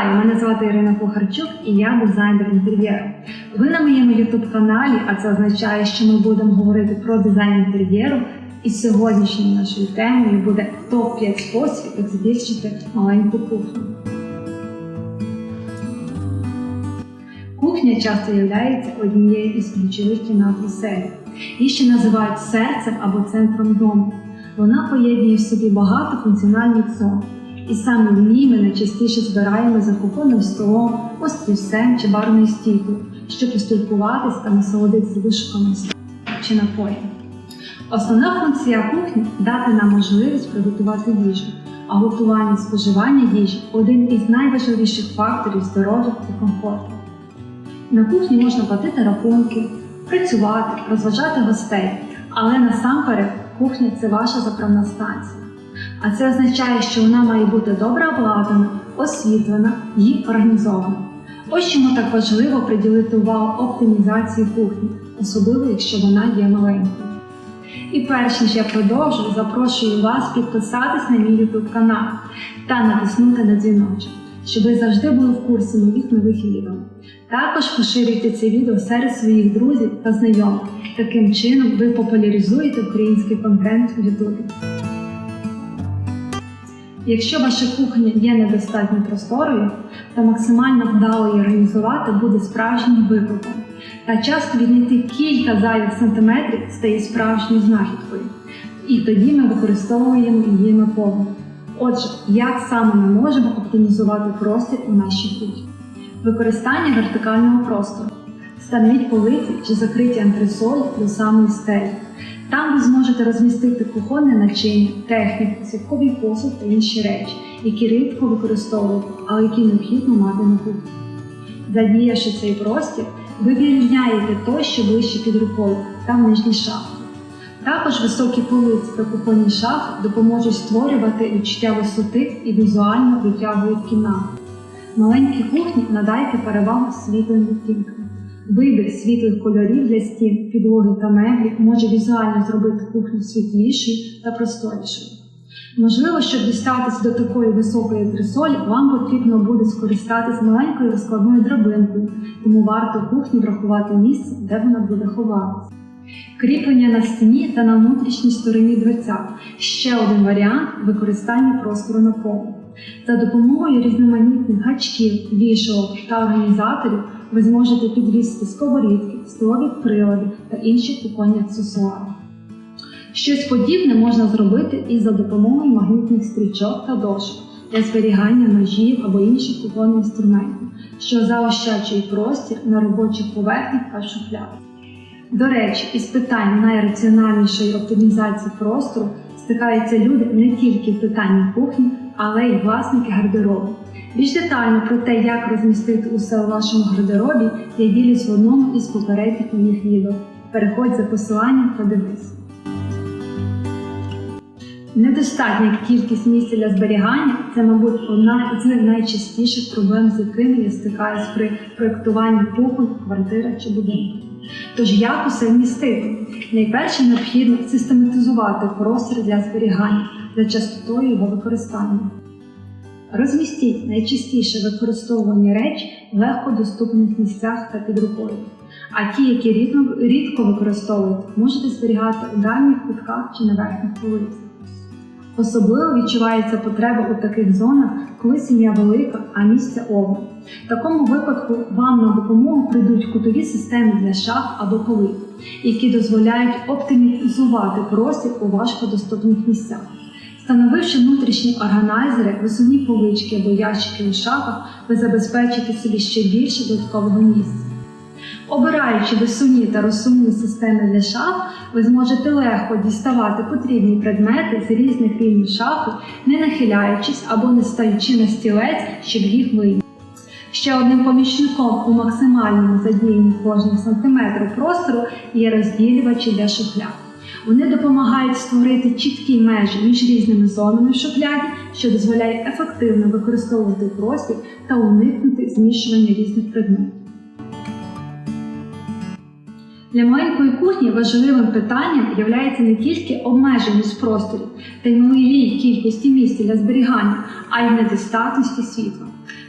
Вітаю! Мене звати Ірина Кухарчук і я дизайнер інтер'єру. Ви на моєму youtube каналі, а це означає, що ми будемо говорити про дизайн інтер'єру. І сьогоднішньою нашою темою буде топ-5 способів, як збільшити маленьку кухню. Кухня часто є однією із ключових кімнат оселі. Її ще називають серцем або центром дому. Вона поєднує в собі багато функціональних зон. І саме в ній ми найчастіше збираємо за кухонним столом, острівцем чи барною стійкою, щоб поспілкуватись та насолодитися столом чи напоєм. Основна функція кухні дати нам можливість приготувати їжу, а готування і споживання їжі один із найважливіших факторів здоров'я і комфорту. На кухні можна платити рахунки, працювати, розважати гостей, але насамперед кухня це ваша заправна станція. А це означає, що вона має бути добре обладнана, освітлена і організована. Ось чому так важливо приділити увагу оптимізації кухні, особливо якщо вона є маленькою. І перш ніж я продовжу, запрошую вас підписатись на мій YouTube канал та натиснути на дзвіночок, щоб ви завжди були в курсі моїх нових відео. Також поширюйте це відео серед своїх друзів та знайомих. Таким чином ви популяризуєте український контент в YouTube. Якщо ваша кухня є недостатньо просторою, то максимально вдало її організувати буде справжнім викликом. Та часто віднайти кілька зайвих сантиметрів стає справжньою знахідкою. І тоді ми використовуємо її наповну. Отже, як саме ми можемо оптимізувати простір у нашій кухні? Використання вертикального простору. Встановіть полиці чи закриті антресолі до самої стелі. Там ви зможете розмістити кухонне начиння, техніку, святковий посуд та інші речі, які рідко використовуєте, але які необхідно мати на кухні. Задіявши цей простір, ви вивільняєте той, що ближче під рукою, там нижні шафи. Також високі полиці та кухонні шафи допоможуть створювати відчуття висоти і візуально витягують кімнату. Маленькій кухні надайте перевагу світлим відтінкам. Вибір світлих кольорів для стін, підлоги та меблі може візуально зробити кухню світлішою та просторішою. Можливо, щоб дістатися до такої високої антресолі, вам потрібно буде скористатись маленькою розкладною драбинкою, тому варто кухні врахувати місце, де вона буде ховатися. Кріплення на стіні та на внутрішній стороні дверця ще один варіант використання простору на полу. За допомогою різноманітних гачків, вішалок та організаторів ви зможете підвісити сковорідки, столові прилади та інші кухонні аксесуари. Щось подібне можна зробити і за допомогою магнітних стрічок та дошок для зберігання ножів або інших кухонних інструментів, що заощаджує простір на робочих поверхнях та шуфлядах. До речі, із питань найраціональнішої оптимізації простору стикаються люди не тільки в питанні кухні, але й власники гардеробу. Більш детально про те, як розмістити усе у вашому гардеробі, я ділюсь в одному із попередніх моїх відео. Переходь за посиланням та дивись. Недостатня кількість місця для зберігання це, мабуть, одна з найчастіших проблем, з якими я стикаюсь при проєктуванні кухонь, квартири чи будинку. Тож як усе вмістити? Найперше необхідно систематизувати простір для зберігання за частотою його використання. Розмістіть найчастіше використовувані речі в легкодоступних місцях та під рукою. А ті, які рідко, рідко використовуєте, можете зберігати у дальніх кутках чи на верхніх полицях. Особливо відчувається потреба у таких зонах, коли сім'я велика, а місця обмаль. В такому випадку вам на допомогу прийдуть кутові системи для шаф або полиць, які дозволяють оптимізувати простір у важкодоступних місцях. Встановивши внутрішні органайзери, висувні полички або ящики у шафах, ви забезпечите собі ще більше додаткового місця. Обираючи висувні та розсувні системи для шаф, ви зможете легко діставати потрібні предмети з різних рівнів шафи, не нахиляючись або не стаючи на стілець, щоб їх вийняти. Ще одним помічником у максимальному задіянні кожного сантиметру простору є розділювачі для шухляд. Вони допомагають створити чіткі межі між різними зонами в шухляді, що дозволяє ефективно використовувати простір та уникнути змішування різних предметів. Для маленької кухні важливим питанням є не тільки обмеженість просторів та й малій кількості місця для зберігання, а й недостатності світла.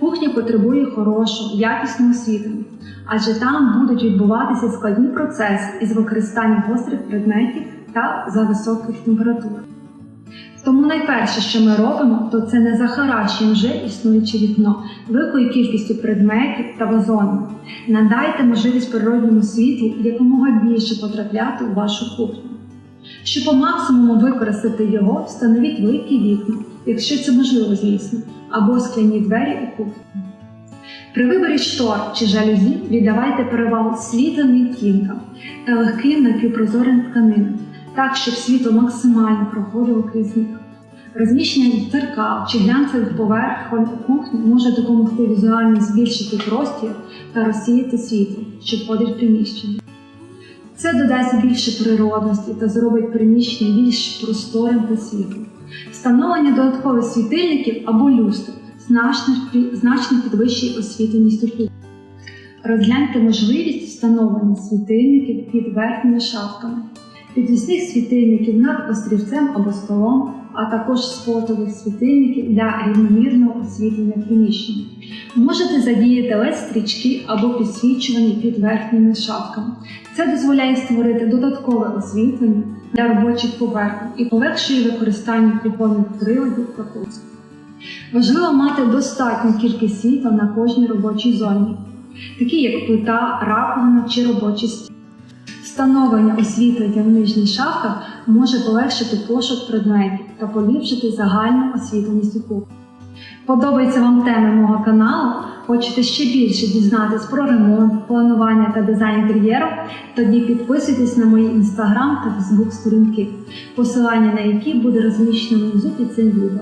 Кухня потребує хорошого, якісного освітлення, адже там будуть відбуватися складні процеси із використанням гострих предметів та за високих температур. Тому найперше, що ми робимо, то це не захаращуємо вже існуюче вікно великою кількістю предметів та вазонів. Надайте можливість природньому світлу якомога більше потрапляти у вашу кухню. Щоб по максимуму використати його, встановіть великі вікна, якщо це можливо, звісно, або скляні двері у кухню. При виборі штор чи жалюзі віддавайте перевагу світлим відтінкам та легким напівпрозорим тканинам, так щоб світло максимально проходило крізь них. Розміщення дзеркал чи глянцевих поверхонь у кухні може допомогти візуально збільшити простір та розсіяти світло, що входить в приміщення. Це додасть більше природності та зробить приміщення більш просторим та світлим. Встановлення додаткових світильників або люстр значно, підвищує освітленість у. Розгляньте можливість встановлення світильників під верхніми шафками, підвісних світильників над острівцем або столом, а також спотових світильників для рівномірного освітлення приміщення. Можете задіяти led стрічки або підсвічування під верхніми шафками. Це дозволяє створити додаткове освітлення для робочих поверхень і полегшує використання кухонних приладів та кухні. Важливо мати достатню кількість світла на кожній робочій зоні, такі як плита, раковина чи робочий стіл. Встановлення освітлення в нижніх шафках може полегшити пошук предметів та поліпшити загальну освітленість у кухні. Подобається вам тема мого каналу? Хочете ще більше дізнатись про ремонт, планування та дизайн інтер'єру? Тоді підписуйтесь на мої інстаграм та фейсбук сторінки, посилання на які буде розміщено внизу під цим відео.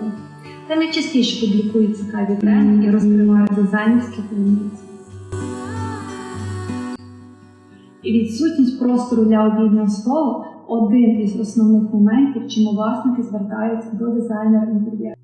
Та найчастіше публікую цікаві теми і розкриваю дизайнерські таємниці. І відсутність простору для обіднього столу один із основних моментів, чому власники звертаються до дизайнера інтер'єру.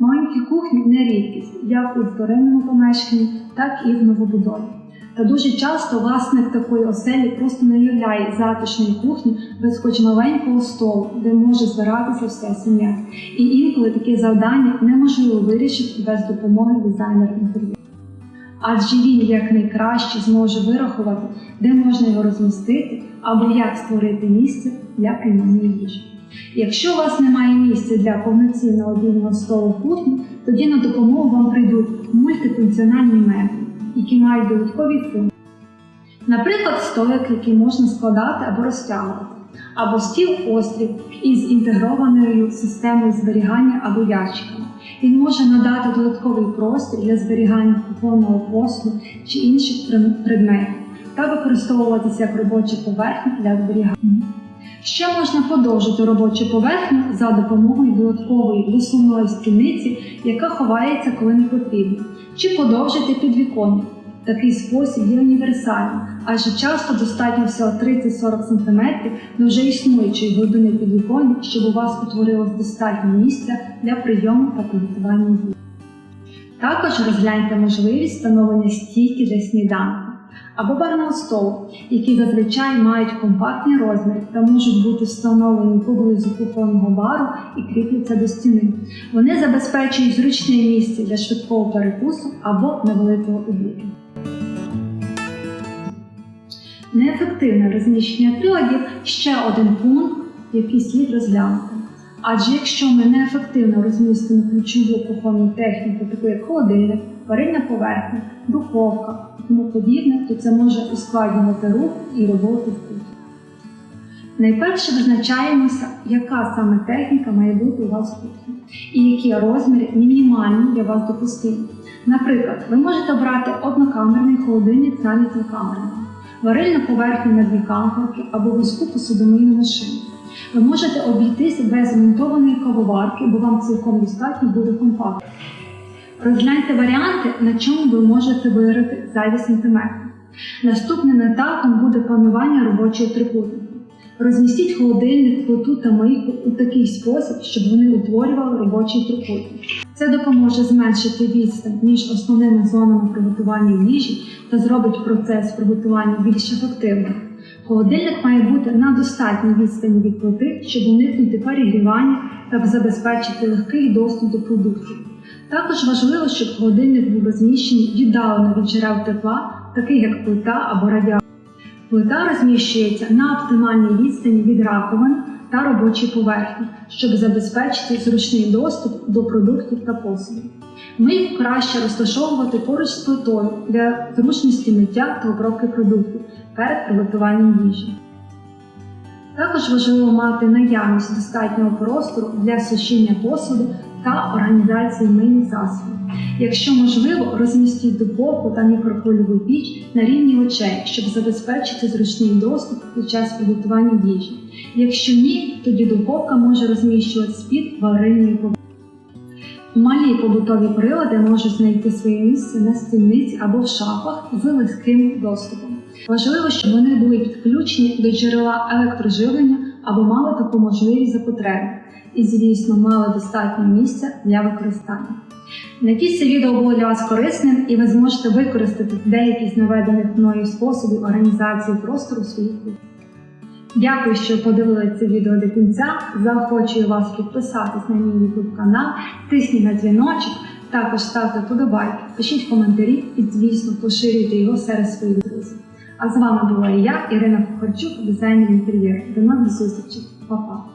Маленькі кухні не рідкість, як у вторинному помешканні, так і в новобудові. Та дуже часто власник такої оселі просто не уявляє затишної кухні без хоч маленького столу, де може збиратися вся сім'я. І інколи таке завдання неможливо вирішити без допомоги дизайнера інтер'єру. Адже він якнайкраще зможе вирахувати, де можна його розмістити або як створити місце для приймання їжі. Якщо у вас немає місця для повноцінного обіднього столу кухні, тоді на допомогу вам прийдуть мультифункціональні меблі, які мають додаткові функції. Наприклад, столик, який можна складати або розтягувати, або стіл-острів із інтегрованою системою зберігання або ящиками. Він може надати додатковий простір для зберігання кухонного посуду чи інших предметів та використовуватися як робоча поверхня для зберігання. Ще можна подовжити робочу поверхню за допомогою додаткової висувної стільниці, яка ховається, коли не потрібно, чи подовжити підвіконня. Такий спосіб є універсальним, адже часто достатньо всього 30-40 см до вже існуючої глибини підвіконня, щоб у вас утворилось достатньо місця для прийому та приготування їжі. Також розгляньте можливість встановлення стійки для сніданку або барного які зазвичай мають компактні розміри та можуть бути встановлені поблизу кухонного бару і кріпляться до стіни. Вони забезпечують зручне місце для швидкого перекусу або невеликого обіду. Неефективне розміщення приладів ще один пункт, який слід розглянути. Адже якщо ми неефективно розмістимо ключову кухонну техніку, таку як холодильник, варильна поверхня, духовка і тому подібне, то це може ускладнювати рух і роботу в кухні. Найперше визначаємося, яка саме техніка має бути у вас в кухні і які розміри мінімальні для вас допустимі. Наприклад, ви можете обрати однокамерний холодильник з навіть двокамерним, варильну поверхню на дві камерки або вузьку посудомийну машину. Ви можете обійтись без монтованої кавоварки, бо вам цілком достатньо буде компактно. Розгляньте варіанти, на чому ви можете виграти зайві сантиметри. Наступним етапом буде планування робочого трикутника. Розмістіть холодильник, плиту та мийку у такий спосіб, щоб вони утворювали робочий трикутник. Це допоможе зменшити відстань між основними зонами приготування їжі та зробить процес приготування більш ефективним. Холодильник має бути на достатній відстані від плити, щоб уникнути перегрівання та забезпечити легкий доступ до продуктів. Також важливо, щоб холодильник був розміщений віддалено від джерел тепла, таких як плита або радіатор. Плита розміщується на оптимальній відстані від раковин та робочої поверхні, щоб забезпечити зручний доступ до продуктів та посуду. Мийку краще розташовувати поруч з плитою для зручності миття та обробки продуктів перед приготуванням їжі. Також важливо мати наявність достатнього простору для сушіння посуду та організації мийних засобів. Якщо можливо, розмістіть духовку та мікрохвильову піч на рівні очей, щоб забезпечити зручний доступ під час приготування їжі. Якщо ні, тоді духовка може розміщуватись під варильною поверхнею. Малі побутові прилади можуть знайти своє місце на стільниці або в шафах з легким доступом. Важливо, щоб вони були підключені до джерела електроживлення або мали таку можливість за потреби, і, звісно, мали достатньо місця для використання. Надіюсь, це відео було для вас корисним і ви зможете використати деякі з наведених мною способів організації простору своїх руках. Дякую, що подивилися це відео до кінця. Заохочую вас підписатись на мій YouTube канал, тисніть на дзвіночок, також ставте вподобайки, пишіть коментарі і, звісно, поширюйте його серед своїх друзів. А з вами була я, Ірина Кухарчук, дизайнер інтер'єру. До нових зустрічей, Па-па!